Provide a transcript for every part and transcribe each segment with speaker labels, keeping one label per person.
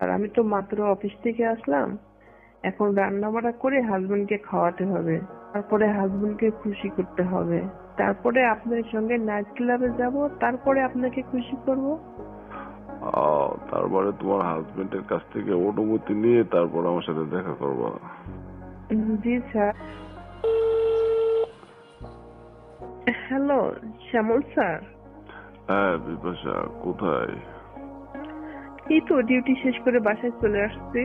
Speaker 1: আর আমি তো মাত্র অফিস থেকে আসলাম। এখন রান্না বাড়া করে হাজবেন্ডকে খাওয়াতে হবে। তারপরে হাজবেন্ডকে খুশি করতে হবে। তারপরে আপনার সঙ্গে নাইট ক্লাবে যাব তারপরে আপনাকে খুশি করব।
Speaker 2: আহ, তারপরে তোমার হাজবেন্ডের কাছ থেকে অনুমতি নিয়ে তারপর আমার সাথে দেখা করবা।
Speaker 1: জি স্যার। Hello Shyamal sir.
Speaker 2: হ্যাঁ বিপাশা কোথায়?
Speaker 1: এই তো ডিউটি শেষ করে বাসায় চলে আসছি।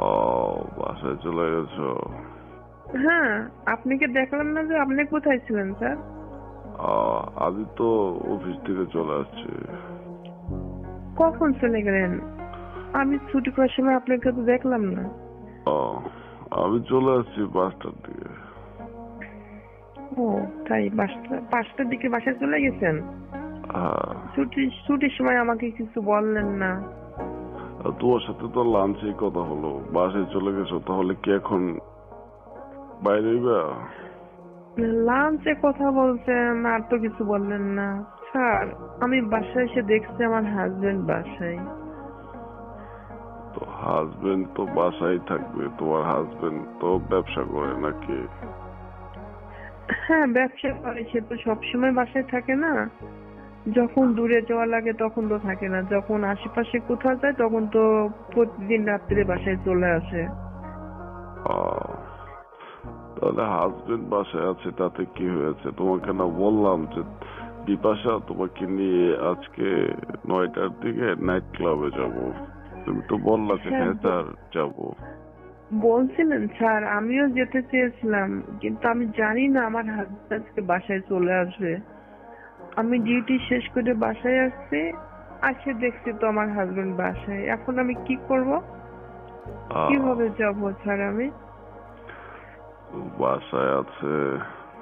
Speaker 2: ও বাসায় চলে গেছো?
Speaker 1: হ্যাঁ আপনি কি দেখলাম না যে আপনি কোথায় ছিলেন স্যার?
Speaker 2: আমি তো অফিস থেকে চলে আসছি।
Speaker 1: কখন চলে গেলেন? আমি ছুটি করার সময় আপনাকে তো দেখলাম না।
Speaker 2: আহ, আমি চলে আসছি পাঁচটার দিকে।
Speaker 1: ও তাই পাঁচটা পাঁচটার দিকে বাসায় চলে গেছেন?
Speaker 2: হ্যাঁ
Speaker 1: ছুটি ছুটির সময় আমাকে কিছু বললেন না।
Speaker 2: তোমার সাথে তো লাঞ্চেই কথা হলো। বাসায় চলে গেছো তাহলে কি এখন বাইরে হইবা?
Speaker 1: লাঞ্চে কথা বলছেন আর তো কিছু বললেন না। স্যার আমি বাসায় এসে দেখছি আমার হাজবেন্ড বাসায়।
Speaker 2: তো হাজবেন্ড তো বাসায় থাকবে তোমার হাজবেন্ড তো ব্যবসা করে নাকি?
Speaker 1: হ্যাঁ ব্যবসা করে সে তো সবসময় বাসায় থাকে না। যখন দূরে যাওয়া লাগে তখন তো থাকে না। যখন আশেপাশে কোথাও যায় তখন তো প্রতিদিন রাত্রে বাসায় চলে আসে।
Speaker 2: তাহলে হাজবেন্ড বাসায় আছে তাতে কি হয়েছে? তোমাকে না বললাম যে বিপাশা তোমাকে নিয়ে আজকে নয়টার দিকে নাইট ক্লাবে যাব। তুমি তো বললা যে
Speaker 1: হ্যাঁ,
Speaker 2: হ্যাঁ স্যার যাব।
Speaker 1: বলছিলেন স্যার আমিও যেতে চেয়েছিলাম কিন্তু আমি জানি না আমার হাজবেন্ড আজকে বাসায় চলে আসবে। আমি ডিউটি শেষ করে বাসায় আসছি আসে দেখছি তো আমার হাজবেন্ড বাসায়। এখন আমি কি করব? কীভাবে যাব স্যার আমি?
Speaker 2: বাসায় আছে।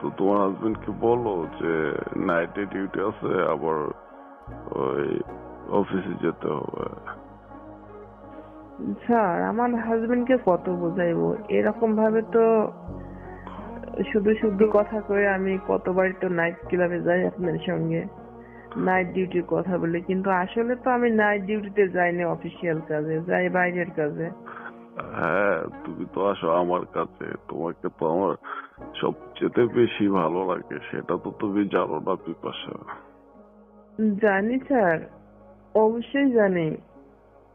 Speaker 2: তো তোমার হাজবেন্ড কে বলো যে নাইটে ডিউটি আছে আবার ওই অফিসে যেতে হবে?
Speaker 1: স্যার আমার হাজবেন্ডকে কত বোঝাইবো? এরকম ভাবে তো শুধু শুধু কথা কয়ে আমি কতবারই তো নাইট ক্লাবে যাই আপনার সঙ্গে। নাইট ডিউটির কথা বলে কিন্তু আসলে তো আমি নাইট ডিউটিতে যাইনি অফিসিয়াল কাজে যাই বাইরের কাজে।
Speaker 2: হ্যাঁ তুমি তো আসো আমার কাছে তোমাকে তো আমার সবচেয়ে বেশি ভালো লাগে সেটা তো তুমি জানো না বিপাশা
Speaker 1: জানি স্যার অবশ্যই জানি।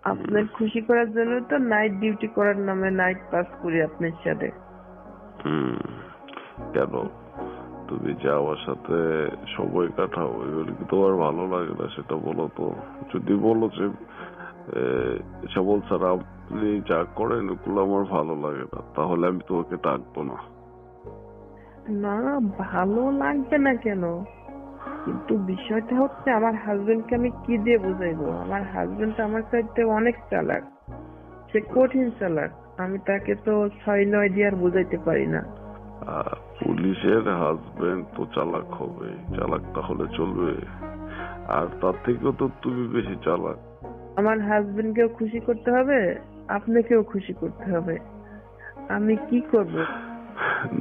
Speaker 1: আপনার খুশি করার জন্য তো নাইট ডিউটি করার নামে নাইট পাস করি আপনার সাথে।
Speaker 2: হুম। কেন? তুমি যে আমার সাথে সময় কাটাও, এগুলো কি তোমার ভালো লাগে না সেটা বলো তো। যদি বলো যে শ্যামল স্যার, আপনি যা করেন ওগুলো আমার ভালো লাগে না, তাহলে আমি তোমাকে ডাকবো না।
Speaker 1: না, ভালো লাগবে না কেন? কিন্তু বিষয়টা হচ্ছে, আমার হাজবেন্ডকে আমি কি দিয়ে বোঝাইবো? আমার হাজবেন্ড আমার চাইতে অনেক চালাক। সে কঠিন চালাক। আমি তাকে তো ছয়, নয় দিয়ে আর বোঝাইতে পারি না।
Speaker 2: পুলিশের হাজবেন্ড তো চালাক হবে। চালাক তাহলে চলবে। আর তার থেকেও তো তুমি বেশি চালাক।
Speaker 1: আমার হাজবেন্ডকেও খুশি করতে হবে আপনাকেও খুশি করতে হবে। আমি কি করব?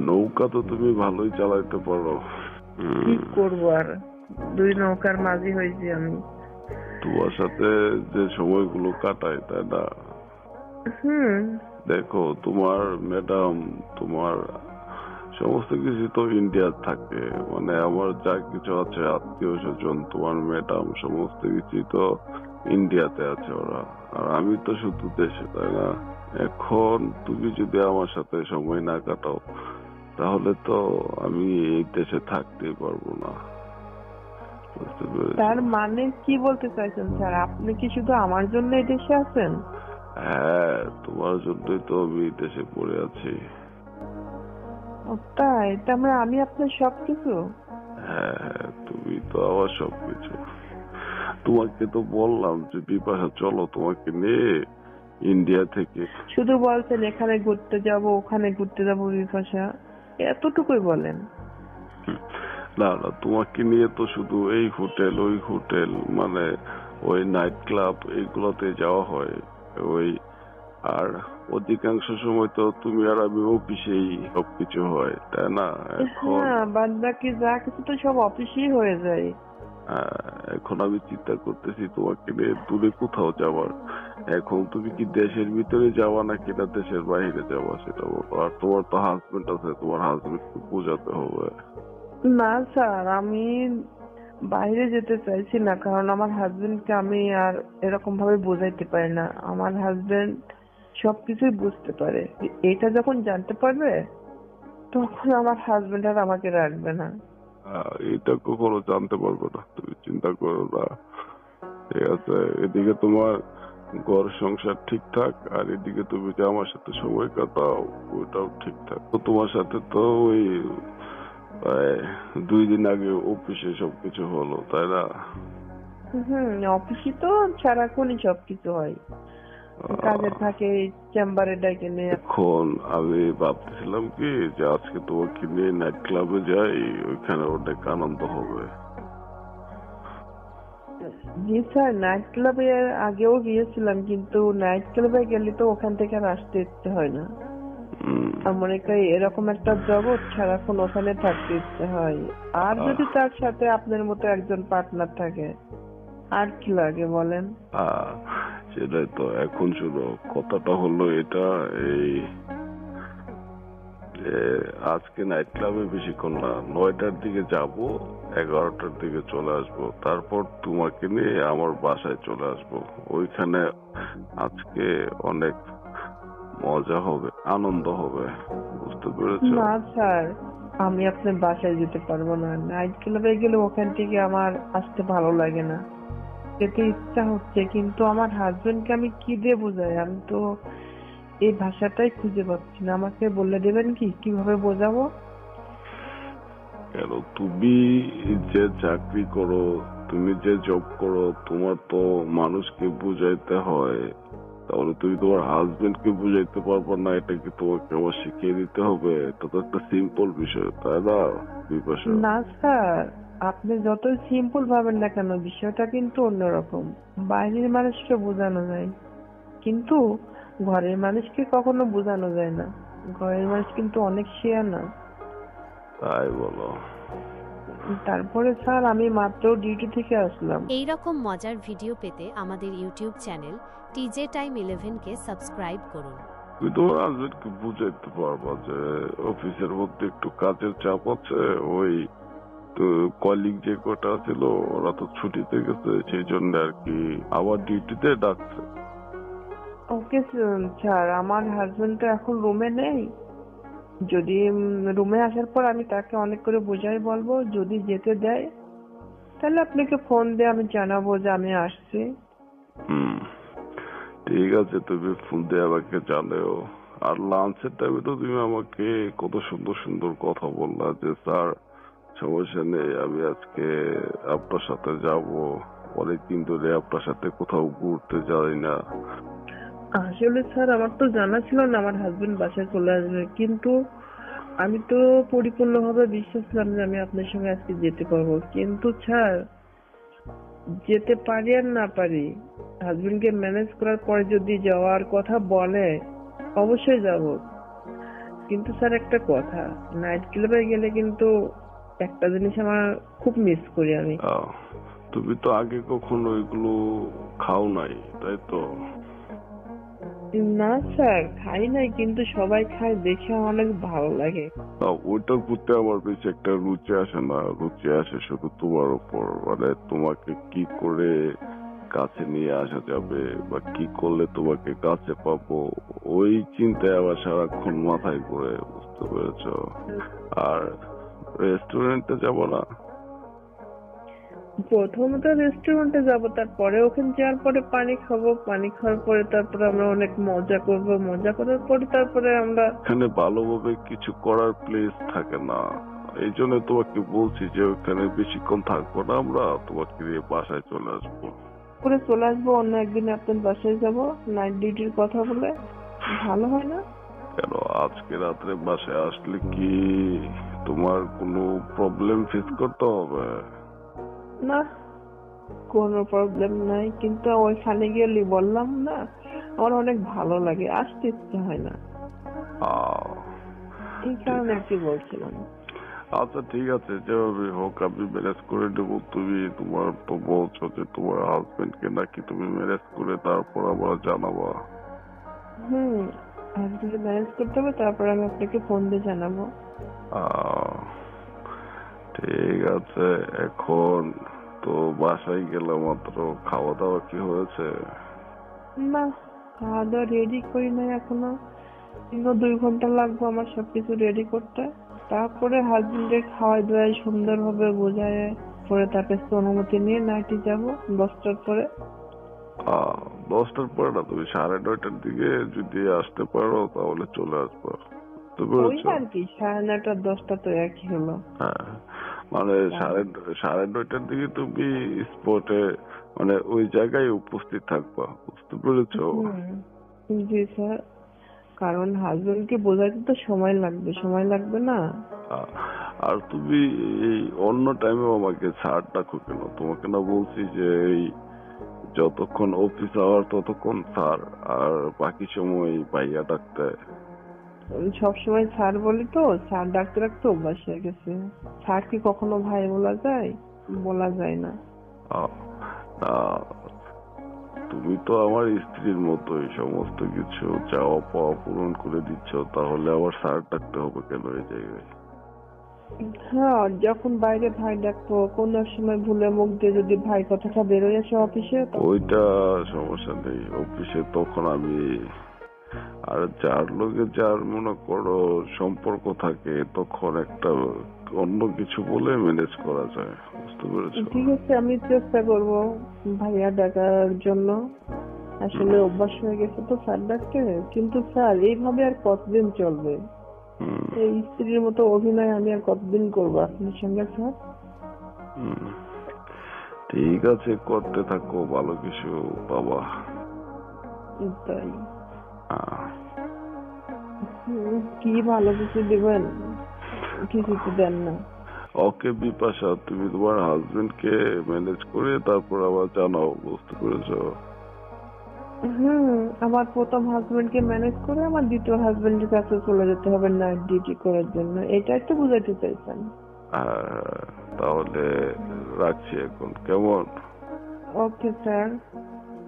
Speaker 2: নৌকা তো তুমি ভালোই চালাইতে পারো।
Speaker 1: কি করব আর? দুই নৌকার মাঝি হয়েছি আমি।
Speaker 2: তোমার সাথে যে সময়গুলো কাটাই তাই না?
Speaker 1: হুম।
Speaker 2: দেখো তোমার ম্যাডাম তোমার সমস্ত কিছু তো ইন্ডিয়া থাকে। মানে আমার যা কিছু আছে আত্মীয় স্বজন তোমার ম্যাডাম সমস্ত কিছু তো ইন্ডিয়াতে আছে ওরা। আর আমি তো শুধু দেশে তাই না? এখন তুমি যদি আমার সাথে সময় না কাটাও তাহলে তো আমি এই দেশে থাকতেই পারব না?
Speaker 1: তার মানে কি বলতে চাইছেন স্যার? আপনি কি শুধু আমার জন্য এই দেশে আছেন?
Speaker 2: হ্যাঁ তোমার জন্যই তো আমি দেশে পড়ে আছি।
Speaker 1: তাই? তার মানে আমি আপনার সবকিছু?
Speaker 2: হ্যাঁ হ্যাঁ, তুমি তো আমার সবকিছু। তোমাকে তো বললাম যে বিপাশা চলো তোমাকে নিয়ে ইন্ডিয়া থেকে।
Speaker 1: শুধু বলছেন এখানে ঘুরতে যাব ওখানে ঘুরতে যাব বিপাশা। এতটুকুই বলেন।
Speaker 2: না না তোমাকে নিয়ে তো শুধু এই হোটেল ওই হোটেল মানে ওই নাইট ক্লাব এইগুলোতে যাওয়া হয়। ওই আর অধিকাংশ সময় তো তুমি আর আমি অফিসেই সবকিছু হয় তাই না? এখন
Speaker 1: হ্যাঁ বাদ বাকি যা কিছু তো সব অফিসেই হয়ে যায়।
Speaker 2: এখন আমি চিন্তা করতেছি তোমাকে নিয়ে দূরে কোথাও যাওয়ার। এখন তুমি কি দেশের ভিতরে যাওয়া নাকি না দেশের বাইরে যাওয়া সেটা বলো। আর তোমার তো হাজবেন্ড আছে তোমার হাজবেন্ডকে বোঝাতে হবে।
Speaker 1: না স্যার আমি বাইরে যেতে চাইছি না কারণ আমার হাজবেন্ডকে আমি আর এরকম ভাবে বোঝাইতে পারি না। আমার হাজবেন্ড সবকিছুই বুঝতে পারে। এটা যখন জানতে পারবে তখন আমার হাজবেন্ড আর আমাকে রাখবে না।
Speaker 2: আহ, এটা কখনো জানতে পারব না। তুমি চিন্তা করো না। ঠিক আছে এদিকে তোমার ঘর সংসার ঠিকঠাক আর এদিকে তুমি যে আমার সাথে সময় কাটাও ওইটাও ঠিকঠাক। তো তোমার সাথে তো ওই দুই দিন আগে অফিসে সবকিছু হলো তাই না?
Speaker 1: হুম অফিসে তো সারাক্ষণই সবকিছু হয়। কাজের ফাঁকে চেম্বারে ডেকে নিয়ে।
Speaker 2: এখন আমি ভাবতেছিলাম কি যে আজকে তোমাকে নিয়ে নাইট ক্লাবে যাই ওইখানে অনেক আনন্দ হবে।
Speaker 1: জি স্যার নাইট ক্লাবে আগেও গিয়েছিলাম কিন্তু নাইট ক্লাবে গেলে তো ওখান থেকে আর আসতে ইচ্ছে হয় না। মনে করি এরকম একটা জগৎ সারাক্ষণ ওখানে থাকতে ইচ্ছে হয়। আর যদি তার সাথে আপনার মতো একজন পার্টনার থাকে আর কি লাগে বলেন?
Speaker 2: আহ, সেটাই তো এখন শুনো কথাটা হলো এটা, এই আজকে নাইট ক্লাবে বেশিক্ষণ না, নয়টার দিকে যাব, এগারোটার দিকে চলে আসব, তারপর তোমাকে নিয়ে আমার বাসায় চলে আসব। ওইখানে আজকে অনেক মজা হবে, আনন্দ হবে, বুঝতে পেরেছ?
Speaker 1: না স্যার, আমি আপনার বাসায় যেতে পারব না। নাইট ক্লাবে গেলে ওখান থেকে আমার আসতে ভালো লাগে না। যেতে ইচ্ছা হচ্ছে কিন্তু আমার হাজবেন্ডকে আমি কি দিয়ে বোঝাই? আমি তো এই ভাষাটাই খুঁজে পাচ্ছি না। আমাকে বলে দেবেন কি? কীভাবে বোঝাবো?
Speaker 2: কেন? তুমি যে চাকরি করো তুমি যে জব করো তোমার তো মানুষকে বুঝাইতে হয়। তাহলে তুমি তোমার হাজবেন্ড কে বুঝাইতে পারবে না এটা কি তোমাকে আবার শিখিয়ে দিতে হবে? এটা তো একটা সিম্পল বিষয় তাই না? বিপাশা?
Speaker 1: না স্যার আপনি যতই সিম্পল ভাবেন না কেন বিষয়টা কিন্তু অন্যরকম। বাইরের মানুষকে বোঝানো যায়। কিন্তু ঘরের মানুষকে কখনো বোঝানো যায় না। ঘরের মানুষ কিন্তু অনেক শেয়ার না।
Speaker 2: তাই বলো।
Speaker 1: তারপরে স্যার আমি মাত্র ডিউটি থেকে আসলাম।
Speaker 3: এই রকম মজার ভিডিও পেতে আমাদের ইউটিউব চ্যানেল টিজে টাইম ইলেভেনকে সাবস্ক্রাইব করুন।
Speaker 2: তুমি তোমার বুঝাইতে পারবা যে অফিসের মধ্যে একটু কাজের চাপ আছে ওই কলিগ যে কটা ছিল ওরা তো ছুটিতে গেছে সেই জন্য আর কি আবার ডিউটিতে ডাকছে।
Speaker 1: ওকে স্যার আমার হাজবেন্ড তো এখন রুমে নেই। যদি রুমে আসার পর আমি তাকে অনেক করে বোঝাই বলব যদি যেতে দেয় তাহলে আপনাকে ফোন দিয়ে আমি জানাব যে আমি আসছি।
Speaker 2: হুম ঠিক আছে তুমি ফোন দিয়ে আমাকে জানাও। আর লাঞ্চের টাইমে তো তুমি আমাকে কত সুন্দর সুন্দর কথা বললা যে স্যার সমস্যা নেই আমি আজকে আপনার সাথে যাব। অনেকদিন ধরে আপনার সাথে কোথাও ঘুরতে যাই না।
Speaker 1: আসলে স্যার, আমার তো জানা ছিল না আমার হাজবেন্ড বাসায় চলে আসবে। কিন্তু আমি তো পরিপূর্ণভাবে বিশ্বাস ছিলাম যে আমি আপনার সঙ্গে আজকে যেতে পারব। কিন্তু স্যার, যেতে পারি আর না পারি হাজবেন্ডকে ম্যানেজ করার পরে যদি যাওয়ার কথা বলে, অবশ্যই যাব। কিন্তু স্যার, একটা কথা নাইট ক্লাবে গেলে কিন্তু একটা জিনিস আমার খুব মিস করি আমি।
Speaker 2: তুমি তো আগে কখনো এগুলো খাও নাই তাই তো?
Speaker 1: না স্যার খাই নাই কিন্তু সবাই খায় দেখে অনেক ভালো লাগে।
Speaker 2: ওইটার প্রতি আমার বেশি একটা রুচি আসে না রুচি আসে শুধু তোমার উপর মানে তোমাকে কি করে কাছে নিয়ে আসা যাবে বা কি করলে তোমাকে কাছে পাবো ওই চিন্তায় আবার সারাক্ষণ মাথায় ঘুরে বুঝতে পেরেছ? আর রেস্টুরেন্টে যাব না।
Speaker 1: প্রথমত রেস্টুরেন্টে যাব তারপরে ওখানে যাওয়ার পরে পানি খাব। পানি খাওয়ার পরে তারপরে আমরা অনেক মজা করব। মজা করার পরে তারপরে আমরা
Speaker 2: এখানে ভালোভাবে কিছু করার প্লেস থাকে না। এই জন্য তোমাকে বলছি যে ওখানে বেশিক্ষণ থাকব না আমরা তোমাকে নিয়ে বাসায় চলে আসব।
Speaker 1: করে চলে আসব অন্য একদিন আপনার বাসায় যাব। নাইট ডিউটির কথা বলে। ভালো হয় না?
Speaker 2: কেন? আজকে রাত্রে বাসায় আসলে কি? তোমার কোনো প্রবলেম ফেস করতে হবে?
Speaker 1: না কোনো প্রবলেম নাই কিন্তু ওইখানে গেলে বললাম না আমার অনেক ভালো লাগে আসতে ইচ্ছে হয় না। এই কারণে আর কি বলছিলাম?
Speaker 2: আচ্ছা ঠিক আছে যেভাবে হোক আমি ম্যানেজ করে দেবো তুমি তোমার তো বলছো যে তোমার হাজবেন্ডকে নাকি তুমি ম্যানেজ করে তারপর আবার জানাবা।
Speaker 1: হুম হাজবেন্ডকে ম্যানেজ করতে হবে তারপর আমি আপনাকে ফোন দিয়ে জানাব।
Speaker 2: ঠিক আছে এখন তো বাসায় গেলে মাত্র। খাওয়া দাওয়া কি হয়েছে?
Speaker 1: না খাওয়া দাওয়া রেডি করি নাই এখনও। কিন্তু দুই ঘণ্টা লাগবে আমার সবকিছু রেডি করতে। তারপরে হাজবেন্ডের খাওয়াই দাওয়াই সুন্দরভাবে বোঝায়। পরে তার কাছে অনুমতি নিয়ে নাইটি যাব দশটার পরে।
Speaker 2: দশটার পরে না তুমি সাড়ে নয়টার দিকে যদি আসতে পারো তাহলে চলে আসব। বুঝতে
Speaker 1: ওই আর কি সাড়ে নয়টা দশটা তো একই হলো।
Speaker 2: হ্যাঁ মানে সাড়ে সাড়ে নয়টার দিকে তুমি স্পটে মানে ওই জায়গায় উপস্থিত থাকবা বুঝতে পেরেছ।
Speaker 1: জি স্যার। কারণ হাজবেন্ডকে বোঝাইতে তো সময় লাগবে সময় লাগবে না।
Speaker 2: আর তুমি এই অন্য টাইমে আমাকে ছাড় ডাকো কেন? তোমাকে না বলছি যে এই যতক্ষণ অফিস আওয়ার ততক্ষণ স্যার আর বাকি সময় ভাইয়া ডাকতে।
Speaker 1: সবসময় স্যার বলি তো স্যার ডাকতে রাখতে অভ্যাস হয়ে গেছে। স্যার কি কখনো ভাই বলা যায়? বলা যায় না।
Speaker 2: তুমি তো আমার স্ত্রীর মতোই সমস্ত কিছু চাওয়া পাওয়া পূরণ করে দিচ্ছ তাহলে আবার স্যার ডাকতে হবে কেন এই জায়গায়?
Speaker 1: হ্যাঁ যখন বাইরে ভাই ডাকতো কোন এক সময় ভুলে মুখ দিয়ে যদি ভাই কথাটা বেরোয় আসে অফিসে
Speaker 2: ওইটা সমস্যা নেই। অফিসে তখন আমি আর যার লোকে যার মনে করো সম্পর্ক থাকে তখন একটা অন্য কিছু বলে ম্যানেজ করা যায় বুঝতে পেরেছ?
Speaker 1: ঠিক আছে আমি চেষ্টা করব ভাইয়া ডাকার জন্য। আসলে অভ্যাস হয়ে গেছে তো স্যার ডাকতে। কিন্তু স্যার এইভাবে আর কতদিন চলবে? এই স্ত্রীর মতো অভিনয় আমি আর কতদিন করব আপনার সঙ্গে স্যার।
Speaker 2: ঠিক আছে করতে থাকো ভালো কিছু বাবা
Speaker 1: তাই। কি ভালো কিছু দিবেন? কিছু তো দেন না।
Speaker 2: ওকে বিপাশা তুমি তোমার হাজবেন্ড কে ম্যানেজ করে তারপর আবার জানাও বুঝতে পেরেছ?
Speaker 1: হুম আমার প্রথম হাজবেন্ডকে ম্যানেজ করে আমার দ্বিতীয় হাজবেন্ডের কাছে চলে যেতে হবে নাইট ডিউটি করার জন্য। এটাই তো বুঝাইতে চাইছেন।
Speaker 2: হ্যাঁ, তাহলে রাখছি এখন। কেমন?
Speaker 1: Okay sir.